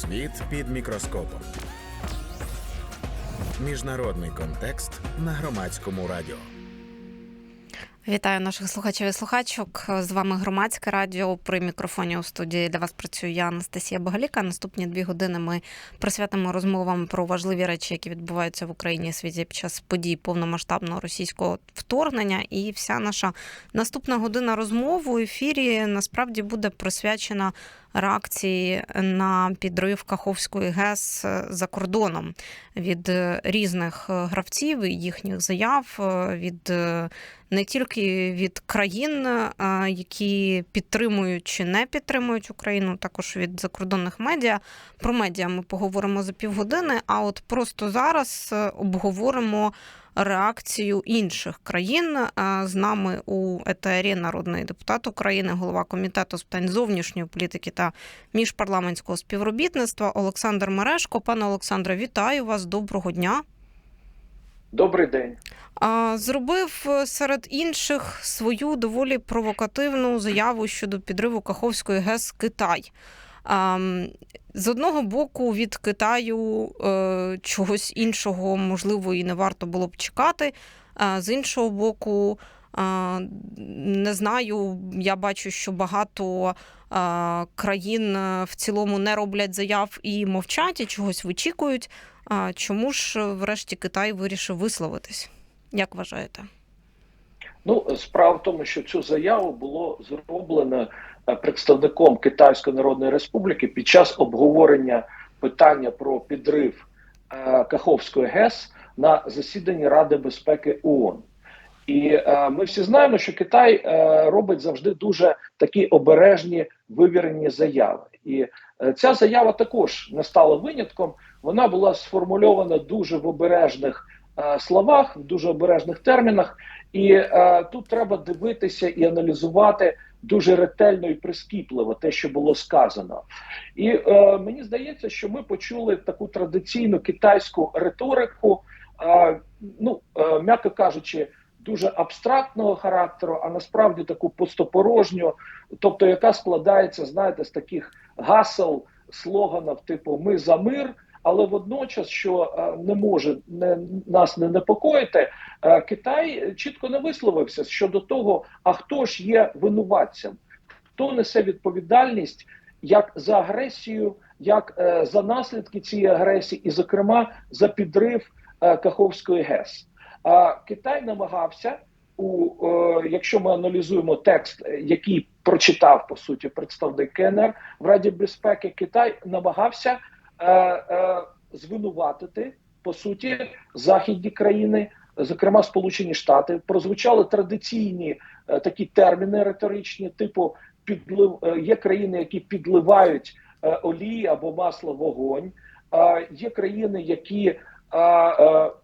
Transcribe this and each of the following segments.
Світ під мікроскопом. Міжнародний контекст на громадському радіо. Вітаю наших слухачів і слухачок. З вами громадське радіо. При мікрофоні у студії для вас працює я Анастасія Богаліка. Наступні дві години ми присвятимо розмовам про важливі речі, які відбуваються в Україні і світі під час подій повномасштабного російського вторгнення. І вся наша наступна година розмов у ефірі насправді буде присвячена реакції на підрив Каховської ГЕС за кордоном від різних гравців і їхніх заяв від не тільки від країн, які підтримують чи не підтримують Україну, також від закордонних медіа. Про медіа ми поговоримо за півгодини. А от просто зараз обговоримо реакцію інших країн. З нами у етері народний депутат України, голова комітету з питань зовнішньої політики та міжпарламентського співробітництва Олександр Мерешко. Пане Олександре, вітаю вас. Доброго дня. Добрий день. Зробив серед інших свою доволі провокативну заяву щодо підриву Каховської ГЕС Китай. З одного боку, від Китаю чогось іншого можливо і не варто було б чекати. А З іншого боку, не знаю, я бачу, що багато країн в цілому не роблять заяв і мовчать, і чогось вичікують. А Чому ж, врешті, Китай вирішив висловитись? Як вважаєте? Ну, справа в тому, що цю заяву було зроблено представником Китайської Народної Республіки під час обговорення питання про підрив Каховської ГЕС на засіданні Ради безпеки ООН. І е, ми всі знаємо, що Китай е, робить завжди дуже такі обережні вивірені заяви. І е, ця заява також не стала винятком. Вона була сформульована дуже в обережних е, словах, в дуже обережних термінах. І е, тут треба дивитися і аналізувати дуже ретельно і прискіпливо те, що було сказано. І е, мені здається, що ми почули таку традиційну китайську риторику, е, ну е, м'яко кажучи. Дуже абстрактного характеру, а насправді таку пустопорожню, тобто яка складається, знаєте, з таких гасел, слоганів, типу Ми за мир. Але водночас, що не може не нас не непокоїти, Китай чітко не висловився щодо того, а хто ж є винуватцем, хто несе відповідальність як за агресію, як за наслідки цієї агресії, і, зокрема, за підрив Каховської ГЕС. А Китай намагався у якщо ми аналізуємо текст, який прочитав по суті представник КНР в Раді безпеки, Китай намагався е, е, звинуватити по суті західні країни, зокрема Сполучені Штати, прозвучали традиційні е, такі терміни риторичні, типу підлив є країни, які підливають олії або масло вогонь. Е, є країни, які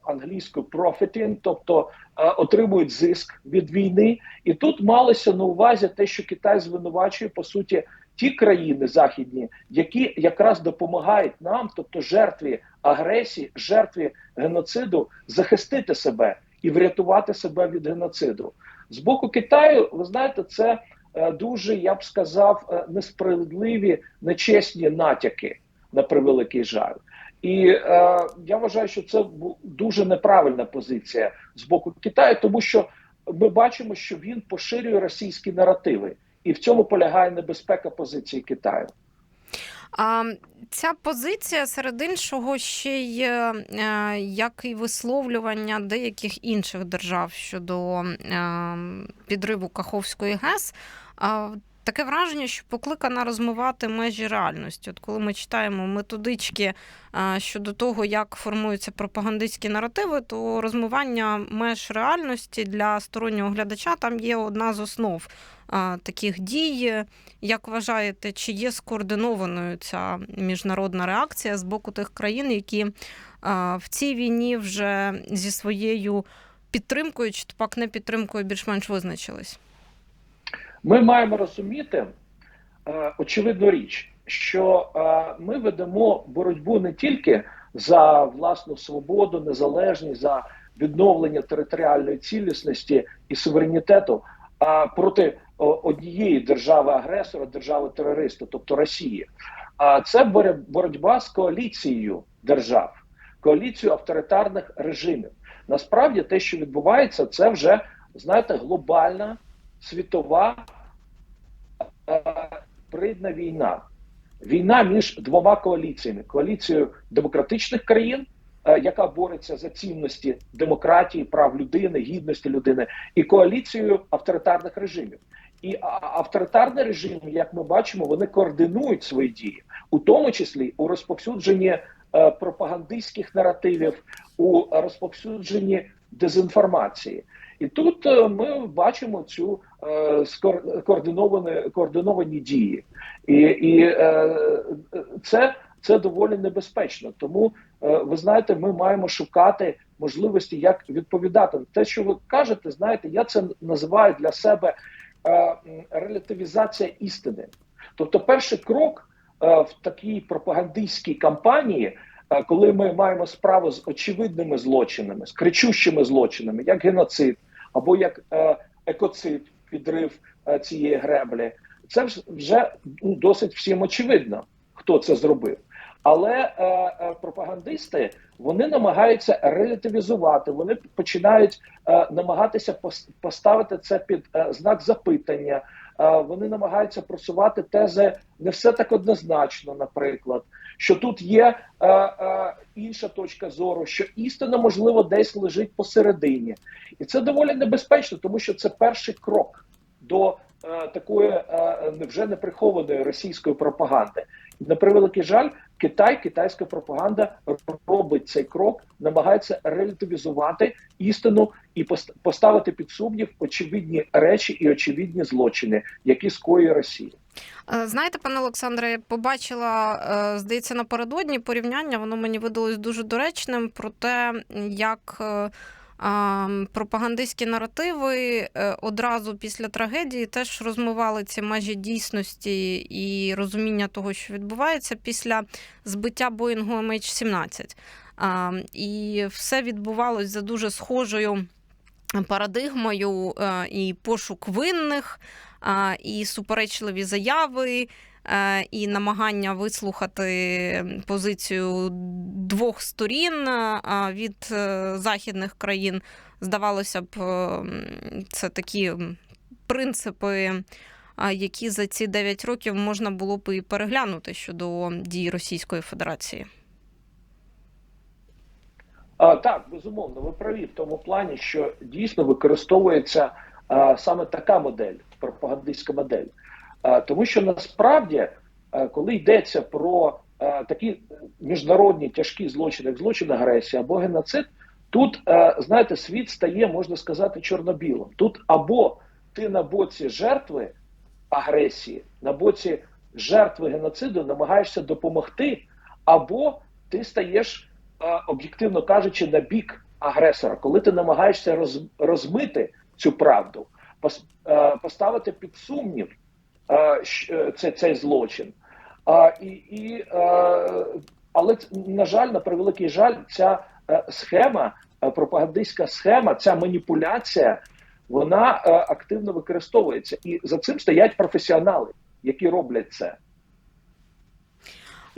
англійською profiting, тобто отримують зиск від війни, і тут малося на увазі те, що Китай звинувачує по суті ті країни західні, які якраз допомагають нам, тобто жертві агресії, жертві геноциду, захистити себе і врятувати себе від геноциду з боку Китаю. Ви знаєте, це дуже я б сказав несправедливі, нечесні натяки на превеликий жаль. І е, я вважаю, що це дуже неправильна позиція з боку Китаю, тому що ми бачимо, що він поширює російські наративи, і в цьому полягає небезпека позиції Китаю. А ця позиція серед іншого ще й е, як і висловлювання деяких інших держав щодо е, підриву Каховської ГЕС. Таке враження, що покликана розмивати межі реальності. От коли ми читаємо методички щодо того, як формуються пропагандистські наративи, то розмивання меж реальності для стороннього глядача там є одна з основ таких дій. Як вважаєте, чи є скоординованою ця міжнародна реакція з боку тих країн, які в цій війні вже зі своєю підтримкою, чи пак не підтримкою більш-менш визначились? Ми маємо розуміти е, очевидну річ, що е, ми ведемо боротьбу не тільки за власну свободу, незалежність, за відновлення територіальної цілісності і суверенітету, а проти однієї держави-агресора, держави-терориста, тобто Росії. А це боротьба з коаліцією держав, коаліцією авторитарних режимів. Насправді, те, що відбувається, це вже знаєте, глобальна світова е, війна. Війна між двома коаліціями: коаліцією демократичних країн, е, яка бореться за цінності демократії, прав людини, гідності людини, і коаліцією авторитарних режимів. І авторитарні режими, як ми бачимо, вони координують свої дії, у тому числі у розповсюдженні е, пропагандистських наративів, у розповсюдженні дезінформації. І тут е, ми бачимо цю е, координовані, координовані дії, і, і е, це, це доволі небезпечно. Тому ви знаєте, ми маємо шукати можливості, як відповідати. Те, що ви кажете, знаєте, я це називаю для себе релятивізація істини. Тобто, перший крок в такій пропагандистській кампанії. Коли ми маємо справу з очевидними злочинами, з кричущими злочинами, як геноцид або як е, екоцид, підрив е, цієї греблі, це вже, ну, досить всім очевидно, хто це зробив. Але е, е, пропагандисти вони намагаються релятивізувати, вони починають е, намагатися пос- поставити це під е, знак запитання. Е, вони намагаються просувати тези не все так однозначно, наприклад, що тут є е, е, інша точка зору, що істина можливо десь лежить посередині, і це доволі небезпечно, тому що це перший крок до такої е, вже неприхованої російської пропаганди. На превеликий жаль, Китай, китайська пропаганда робить цей крок, намагається релятивізувати істину і пос- поставити під сумнів очевидні речі і очевидні злочини, які скоює Росія. Е, Знаєте, пане Олександре, я побачила, е, здається, напередодні порівняння, воно мені видалось дуже доречним про те, як е, пропагандистські наративи е, одразу після трагедії теж розмивали ці межі дійсності і розуміння того, що відбувається після збиття Боїнгу MH17. І все відбувалось за дуже схожою парадигмою е, і пошук винних, і суперечливі заяви, і намагання вислухати позицію двох сторін від е, західних країн. Здавалося б, е, це такі принципи, які за ці 9 років можна було б і переглянути щодо дій Російської Федерації. А, так, безумовно, ви праві в тому плані, що дійсно використовується а, саме така модель, пропагандистська модель. А, тому що насправді, коли йдеться про такі міжнародні тяжкі злочини, як злочин агресії або геноцид, тут, знаєте, світ стає, можна сказати, чорно-білим. Тут або ти на боці жертви агресії, на боці жертви геноциду намагаєшся допомогти, або ти стаєш е, об'єктивно кажучи, на бік агресора, коли ти намагаєшся роз, розмити цю правду, е, поставити під сумнів е, е, це, цей злочин. А, і, і, е, але на жаль, на превеликий жаль, ця е, схема, е, пропагандистська схема, ця маніпуляція, вона е, активно використовується. І за цим стоять професіонали, які роблять це.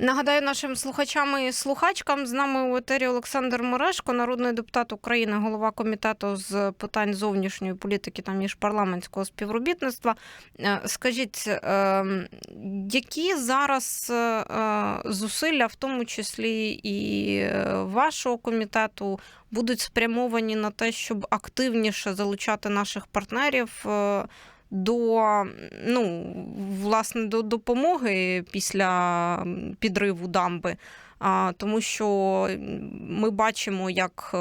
Нагадаю нашим слухачам і слухачкам з нами у етері Олександр Морешко, народний депутат України, голова комітету з питань зовнішньої політики та міжпарламентського співробітництва. Е, Скажіть, е, які зараз е, зусилля, в тому числі і вашого комітету, будуть спрямовані на те, щоб активніше залучати наших партнерів? До ну, власне до допомоги після підриву дамби. А, тому що ми бачимо, як е,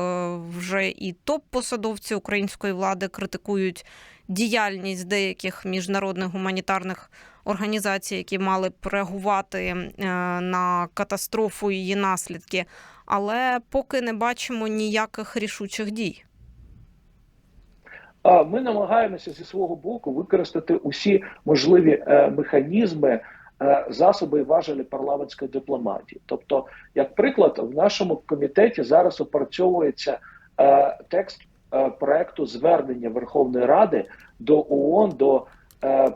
вже і топ-посадовці української влади критикують діяльність деяких міжнародних гуманітарних організацій, які мали б реагувати е, на катастрофу і її наслідки. Але поки не бачимо ніяких рішучих дій. Ми намагаємося зі свого боку використати усі можливі е, механізми, е, засоби і важелі парламентської дипломатії. Тобто, як приклад, в нашому комітеті зараз опрацьовується е, текст проекту звернення Верховної Ради до ООН, до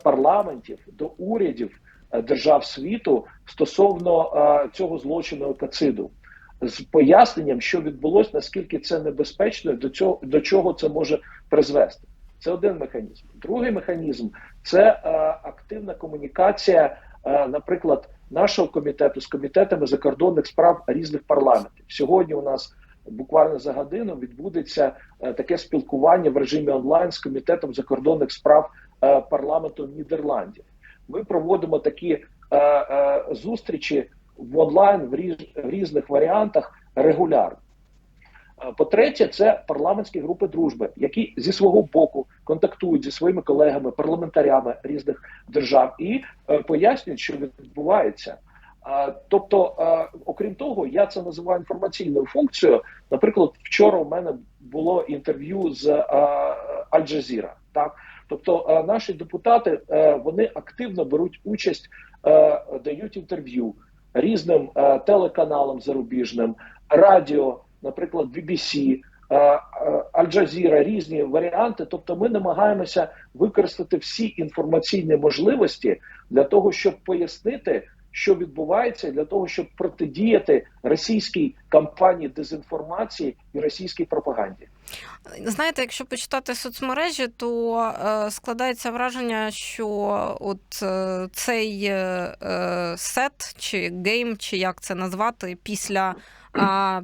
парламентів, до урядів держав світу стосовно цього злочину екоциду. З поясненням, що відбулося, наскільки це небезпечно, до цього до чого це може призвести. Це один механізм. Другий механізм це е, активна комунікація, е, наприклад, нашого комітету з комітетами закордонних справ різних парламентів. Сьогодні у нас буквально за годину відбудеться е, таке спілкування в режимі онлайн з комітетом закордонних справ е, парламенту Нідерландів. Ми проводимо такі е, е, зустрічі в онлайн в, різ, в різних варіантах регулярно. Е, По-третє, це парламентські групи дружби, які зі свого боку контактують зі своїми колегами, парламентарями різних держав і е, пояснюють, що відбувається. Тобто, е, окрім того, я це називаю інформаційною функцією. Наприклад, вчора у мене було інтерв'ю з Аль-Джазіра. Так, тобто, наші депутати вони активно беруть участь, дають інтерв'ю різним е, телеканалам зарубіжним, радіо, наприклад, BBC, е, е, Аль-Джазіра, різні варіанти. Тобто, ми намагаємося використати всі інформаційні можливості для того, щоб пояснити що відбувається для того, щоб протидіяти російській кампанії дезінформації і російській пропаганді. Знаєте, якщо почитати соцмережі, то е, складається враження, що от е, цей е, сет чи гейм, чи як це назвати, після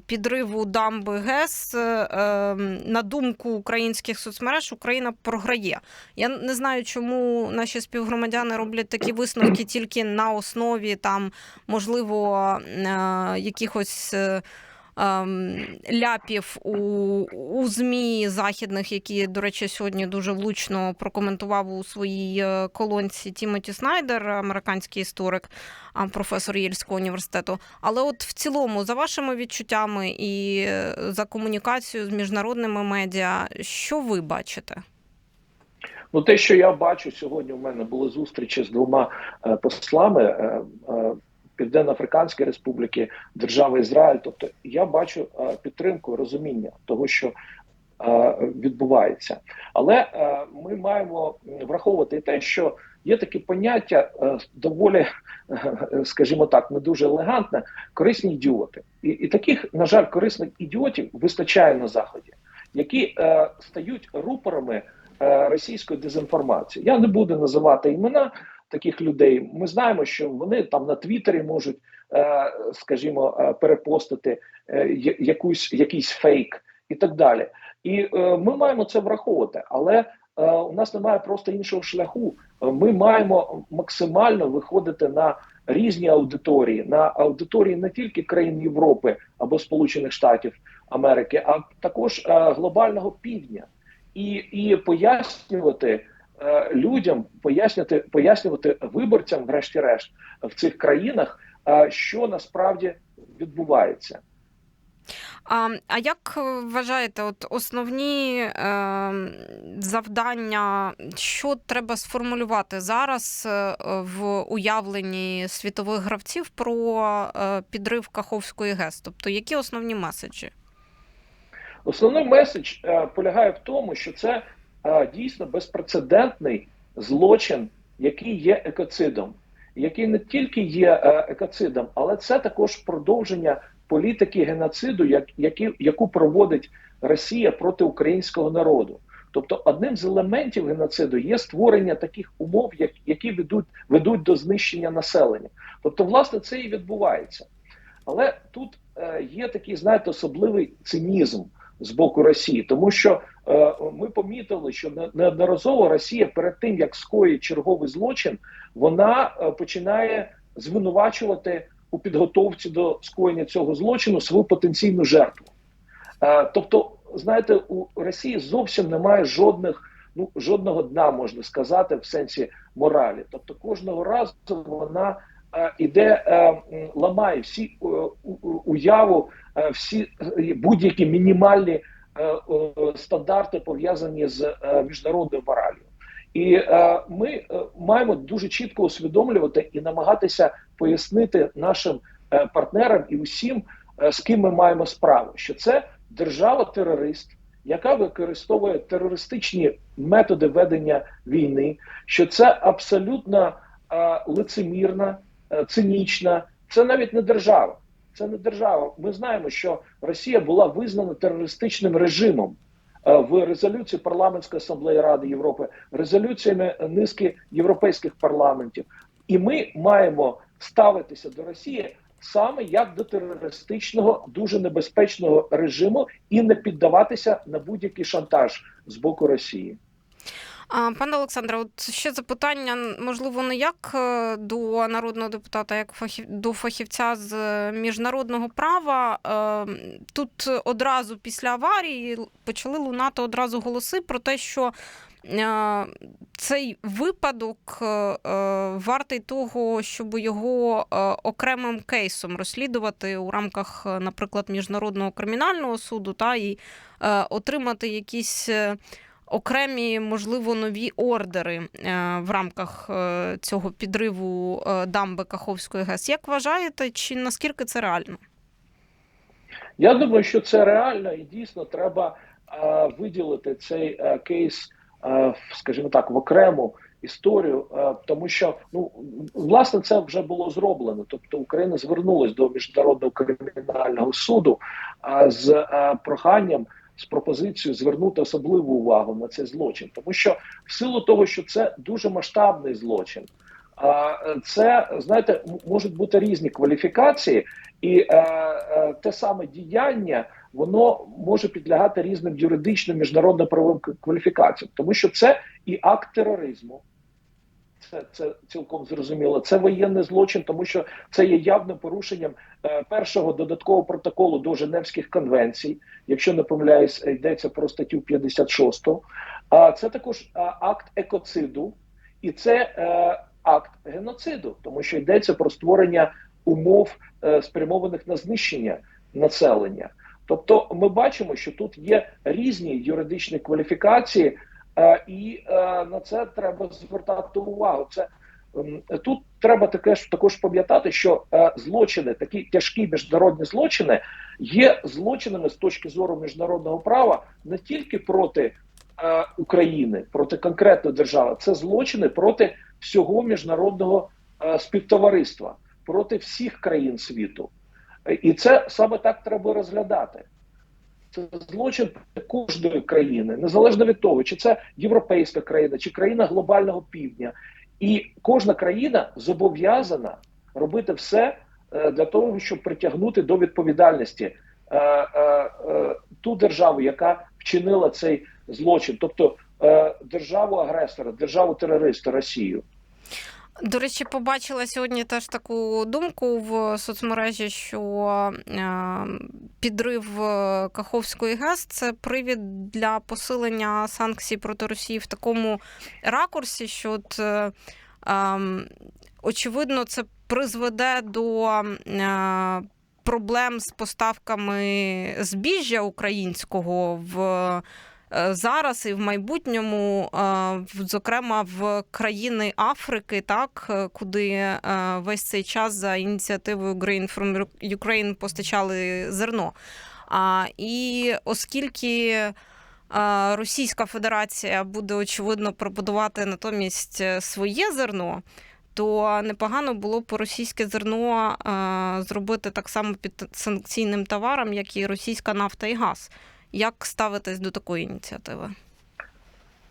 підриву дамби ГЕС, е, на думку українських соцмереж, Україна програє. Я не знаю, чому наші співгромадяни роблять такі висновки тільки на основі там, можливо, якихось. Ем, ляпів у, у ЗМІ західних, які, до речі, сьогодні дуже влучно прокоментував у своїй е, колонці Тімоті Снайдер, американський історик, професор Єльського університету. Але от в цілому, за вашими відчуттями і е, за комунікацією з міжнародними медіа, що ви бачите? Ну, те, що я бачу сьогодні, у мене були зустрічі з двома е, послами Південно-Африканської Республіки, держави Ізраїль. Тобто, я бачу е, підтримку, розуміння того, що е, відбувається. Але е, ми маємо враховувати те, що є такі поняття доволі, скажімо так, не дуже елегантне, корисні ідіоти. І, і таких, на жаль, корисних ідіотів вистачає на заході, які е, стають рупорами російської дезінформації. Я не буду називати імена таких людей. Ми знаємо, що вони там на Твіттері можуть, е, скажімо, е, перепостити е, якусь якийсь фейк і так далі. І ми маємо це враховувати, але у нас немає просто іншого шляху. Ми маємо максимально виходити на різні аудиторії, на аудиторії не тільки країн Європи або Сполучених Штатів Америки, а також глобального півдня, і, і пояснювати е, людям, пояснювати, пояснювати виборцям, врешті-решт, в цих країнах, е, що насправді відбувається. А, а як вважаєте, от основні е, завдання, що треба сформулювати зараз е, в уявленні світових гравців про підрив Каховської ГЕС? Тобто, які основні меседжі? Основний меседж полягає в тому, що це дійсно безпрецедентний злочин, який є екоцидом, який не тільки є е, екоцидом, але це також продовження політики геноциду, як, які, яку проводить Росія проти українського народу. Тобто, одним з елементів геноциду є створення таких умов, як, які ведуть, ведуть до знищення населення. Тобто, власне, це і відбувається. Але тут е, є такий, знаєте, особливий цинізм з боку Росії, тому що е, ми помітили, що неодноразово Росія перед тим як скоїть черговий злочин, вона е, починає звинувачувати у підготовці до скоєння цього злочину свою потенційну жертву. Е, тобто, знаєте, у Росії зовсім немає жодних. Ну, жодного дна можна сказати в сенсі моралі. Тобто кожного разу вона іде, е, ламає всі е, уяву, е, всі е, будь-які мінімальні е, е, стандарти пов'язані з е, міжнародною моралью. І е, ми е, маємо дуже чітко усвідомлювати і намагатися пояснити нашим е, партнерам і усім, е, з ким ми маємо справу, що це держава-терорист, яка використовує терористичні методи ведення війни, що це абсолютно е, лицемірна, е, цинічна. Це навіть не держава. Це не держава. Ми знаємо, що Росія була визнана терористичним режимом е, в резолюції парламентської асамблеї Ради Європи, резолюціями низки європейських парламентів. І ми маємо ставитися до Росії саме як до терористичного, дуже небезпечного режиму і не піддаватися на будь-який шантаж з боку Росії. Пане Олександре, от ще запитання, можливо, не як е, до народного депутата, як до фахівця з е, міжнародного права. Е, Тут одразу після аварії почали лунати одразу голоси про те, що цей випадок вартий того, щоб його окремим кейсом розслідувати у рамках, наприклад, міжнародного кримінального суду, та і отримати якісь. Окремі, можливо, нові ордери е, в рамках е, цього підриву е, дамби Каховської ГЕС. Як вважаєте, чи наскільки це реально? Я думаю, що це реально і дійсно треба виділити цей кейс, скажімо так, в окрему історію, тому що ну власне це вже було зроблено. Тобто Україна звернулась до міжнародного кримінального суду з проханням. З пропозицією звернути особливу увагу на цей злочин, тому що в силу того, що це дуже масштабний злочин, це знаєте, можуть бути різні кваліфікації, і е, е, те саме діяння воно може підлягати різним юридичним міжнародно-правовим к- кваліфікаціям, тому що це і акт тероризму. Це, це цілком зрозуміло. Це воєнний злочин, тому що це є явним порушенням е, першого додаткового протоколу до Женевських конвенцій. Якщо не помиляюсь, йдеться про статтю 56. А це також е, акт екоциду, і це е, акт геноциду, тому що йдеться про створення умов, е, спрямованих на знищення населення. Тобто, ми бачимо, що тут є різні юридичні кваліфікації, е, і е, на це треба звертати увагу. Це ем, тут треба таке ж також пам'ятати, що е, злочини, такі тяжкі міжнародні злочини, є злочинами з точки зору міжнародного права не тільки проти е, України, проти конкретної держави, це злочини проти всього міжнародного е, співтовариства, проти всіх країн світу. Е, І це саме так треба розглядати. Це злочин кожної країни, незалежно від того, чи це європейська країна, чи країна глобального півдня. І кожна країна зобов'язана робити все е, для того, щоб притягнути до відповідальності е, е, ту державу, яка вчинила цей злочин, тобто державу агресора, державу терориста Росію. До речі, побачила сьогодні теж таку думку в соцмережі, що е, підрив е, Каховської ГЕС це привід для посилення санкцій проти Росії в такому ракурсі, що от, е, е, очевидно це призведе до проблем з поставками збіжжя українського в. Е, Зараз і в майбутньому, е, зокрема в країни Африки, так е, куди весь цей час за ініціативою Green from Ukraine постачали зерно. А, І оскільки Російська Федерація буде очевидно пробудувати натомість своє зерно, то непогано було б російське зерно зробити так само під санкційним товаром, як і російська нафта і газ. Як ставитись до такої ініціативи?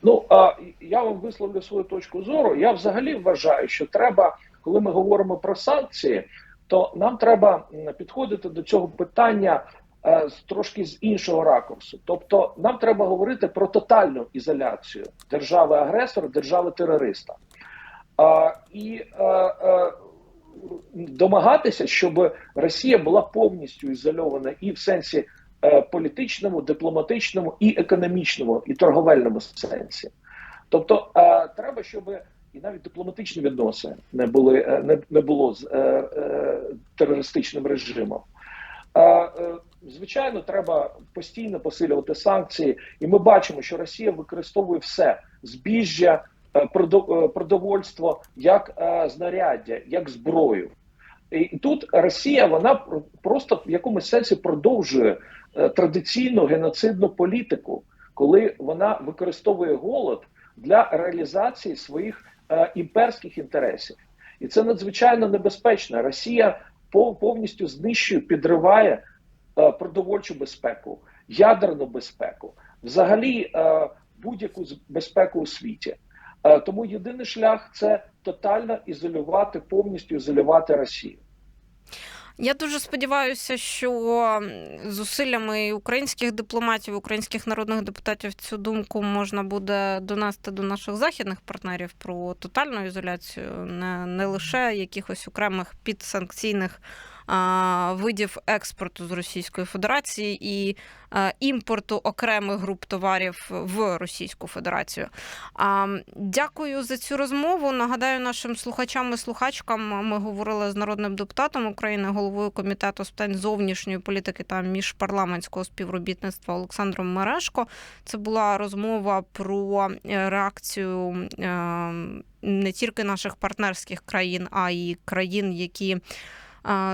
Ну а я вам висловлю свою точку зору. Я взагалі вважаю, що треба, коли ми говоримо про санкції, то нам треба підходити до цього питання е, трошки з іншого ракурсу. Тобто, нам треба говорити про тотальну ізоляцію держави-агресора, держави-терориста. А, і е, е, домагатися, щоб Росія була повністю ізольована і в сенсі політичному, дипломатичному, і економічному, і торговельному сенсі. Тобто, е, треба, щоб і навіть дипломатичні відносини не були е, не, не було з е, е, терористичним режимом. Е, е, звичайно, треба постійно посилювати санкції, і ми бачимо, що Росія використовує все збіжжя, е, е, продовольство як е, знаряддя, як зброю. І тут Росія вона пр- просто в якомусь сенсі продовжує е, традиційну геноцидну політику, коли вона використовує голод для реалізації своїх е, імперських інтересів. і це надзвичайно небезпечно. Росія пов- повністю знищує, підриває е, продовольчу безпеку, ядерну безпеку, взагалі будь-яку безпеку у світі. Е, тому єдиний шлях це тотально ізолювати, повністю ізолювати Росію. Я дуже сподіваюся, що зусиллями українських дипломатів, українських народних депутатів цю думку можна буде донести до наших західних партнерів про тотальну ізоляцію, не, не лише якихось окремих підсанкційних видів експорту з Російської Федерації і імпорту окремих груп товарів в Російську Федерацію. Дякую за цю розмову. Нагадаю нашим слухачам і слухачкам. Ми говорили з народним депутатом України, головою комітету з питань зовнішньої політики та міжпарламентського співробітництва Олександром Мерешко. Це була розмова про е, реакцію е, не тільки наших партнерських країн, а й країн, які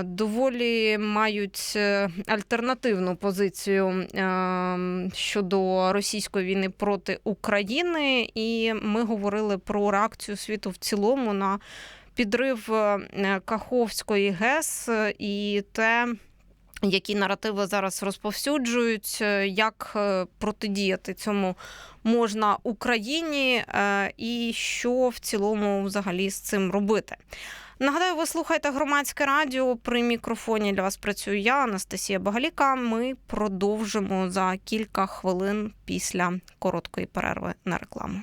доволі мають е, альтернативну позицію е, щодо російської війни проти України, і ми говорили про реакцію світу в цілому на підрив е, Каховської ГЕС і те. Які наративи зараз розповсюджують, як протидіяти цьому можна Україні, і що в цілому взагалі з цим робити? Нагадаю, ви слухаєте громадське радіо. При мікрофоні для вас працюю я, Анастасія Багаліка. Ми продовжимо за кілька хвилин після короткої перерви на рекламу.